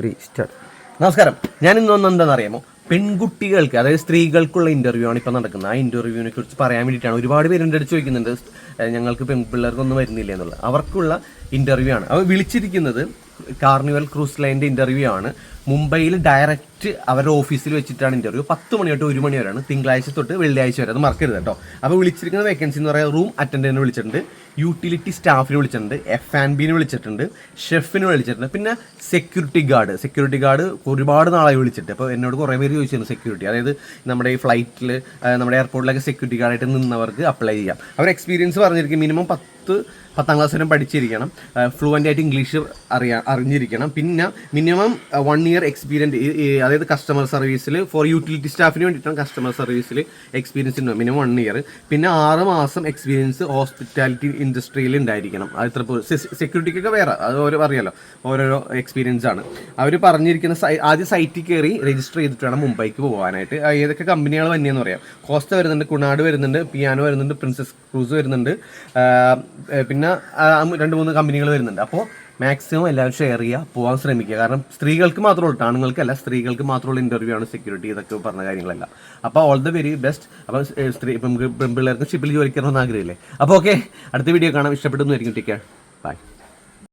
Three start നമസ്കാരം. ഞാൻ ഇന്ന് ഒന്നെന്താണെന്ന് അറിയാമോ പെൺകുട്ടികൾക്ക് അതായത് സ്ത്രീകൾക്കുള്ള ഇന്റർവ്യൂ ആണ് ഇപ്പം നടക്കുന്നത്. ആ ഇന്റർവ്യൂവിനെ കുറിച്ച് പറയാൻ വേണ്ടിയിട്ടാണ് ഒരുപാട് പേര് എന്റെ അടുത്ത് ചോദിക്കുന്നുണ്ട്. ഞങ്ങൾക്ക് പെൺപിള്ളേർക്കൊന്നും വരുന്നില്ല എന്നുള്ളത്. അവർക്കുള്ള ഇന്റർവ്യൂ ആണ്. അവർ വിളിച്ചിരിക്കുന്നത് കാർണിവൽ ക്രൂസ് ലൈന്റെ ഇന്റർവ്യൂ ആണ്. മുംബൈയിൽ ഡയറക്റ്റ് അവരുടെ ഓഫീസിൽ വെച്ചിട്ടാണ് ഇന്റർവ്യൂ പത്ത് മണി തൊട്ട് ഒരു മണി വരെയാണ്. തിങ്കളാഴ്ച തൊട്ട് വെള്ളിയാഴ്ച വരെ. അത് മറക്കരുത് കേട്ടോ. അപ്പോൾ വിളിച്ചിരിക്കുന്ന വേക്കൻസി എന്ന് പറയുന്നത് റൂം അറ്റൻഡന്റിനെ വിളിച്ചിട്ടുണ്ട്. യൂട്ടിലിറ്റി സ്റ്റാഫിനെ വിളിച്ചിട്ടുണ്ട്. എഫ് ആൻഡ് ബിനെ വിളിച്ചിട്ടുണ്ട്. ഷെഫിനെ വിളിച്ചിട്ടുണ്ട്. പിന്നെ സെക്യൂരിറ്റി ഗാർഡ് സെക്യൂരിറ്റി ഗാർഡ് ഒരുപാട് നാളായി വിളിച്ചിട്ട്. അപ്പോൾ എന്നോട് കുറേ പേര് ചോദിച്ചിരുന്നു സെക്യൂരിറ്റി അതായത് നമ്മുടെ ഈ ഫ്ലൈറ്റിൽ നമ്മുടെ എയർപോർട്ടിലൊക്കെ സെക്യൂരിറ്റി ഗാർഡായിട്ട് നിന്നവർക്ക് അപ്ലൈ ചെയ്യാം. അവർ എക്സ്പീരിയൻസ് പറഞ്ഞിരിക്കും മിനിമം പത്ത് പത്താം ക്ലാസ് വരെ പഠിച്ചിരിക്കണം. ഫ്ലുവന്റ് ആയിട്ട് ഇംഗ്ലീഷ് അറിയാ അറിഞ്ഞിരിക്കണം. പിന്നെ മിനിമം വൺ ഇയർ എക്സ്പീരിയൻസ് അതായത് കസ്റ്റമർ സർവീസിൽ ഫോർ യൂട്ടിലിറ്റി സ്റ്റാഫിന് വേണ്ടിയിട്ടാണ് കസ്റ്റമർ സർവീസിൽ എക്സ്പീരിയൻസ് ഉണ്ടാവും മിനിമം വൺ ഇയർ പിന്നെ ആറ് മാസം എക്സ്പീരിയൻസ് ഹോസ്പിറ്റാലിറ്റി ഇൻഡസ്ട്രിയിൽ ഉണ്ടായിരിക്കണം. അത് ഇത്ര സെക്യൂരിറ്റിക്കൊക്കെ വേറെ അത് ഓരോ അറിയാലോ ഓരോരോ എക്സ്പീരിയൻസ് ആണ്. അവർ പറഞ്ഞിരിക്കുന്ന സൈ ആദ്യം സൈറ്റിൽ കയറി രജിസ്റ്റർ ചെയ്തിട്ട് വേണം മുംബൈക്ക് പോകാനായിട്ട് ഏതൊക്കെ കമ്പനികൾ വന്നെയെന്ന് പറയാം. കോസ്റ്റ വരുന്നുണ്ട് കുണാട് വരുന്നുണ്ട് പിയാനോ വരുന്നുണ്ട് പ്രിൻസസ് ക്രൂസ് വരുന്നുണ്ട്. പിന്നെ രണ്ട് മൂന്ന് കമ്പനികൾ വരുന്നുണ്ട്. അപ്പോൾ മാക്സിമം എല്ലാവരും ഷെയർ ചെയ്യുക പോകാൻ ശ്രമിക്കുക. കാരണം സ്ത്രീകൾക്ക് മാത്രമുള്ള ആണുങ്ങൾക്കല്ല സ്ത്രീകൾക്ക് മാത്രമുള്ള ഇന്റർവ്യൂ ആണ് സെക്യൂരിറ്റി ഇതൊക്കെ പറഞ്ഞ കാര്യങ്ങളല്ല. അപ്പോൾ ഓൾ ദ വെരി ബെസ്റ്റ് അപ്പോൾ ഏ, സ്ത്രീ പെൺപിള്ളേർക്ക് ഷിപ്പിൽ ജോലിക്കണമെന്ന് ആഗ്രഹമില്ലേ? അപ്പോൾ ഓക്കെ അടുത്ത വീഡിയോ കാണാം. ഇഷ്ടപ്പെട്ടു ആയിരിക്കും ടേക്ക് ബൈ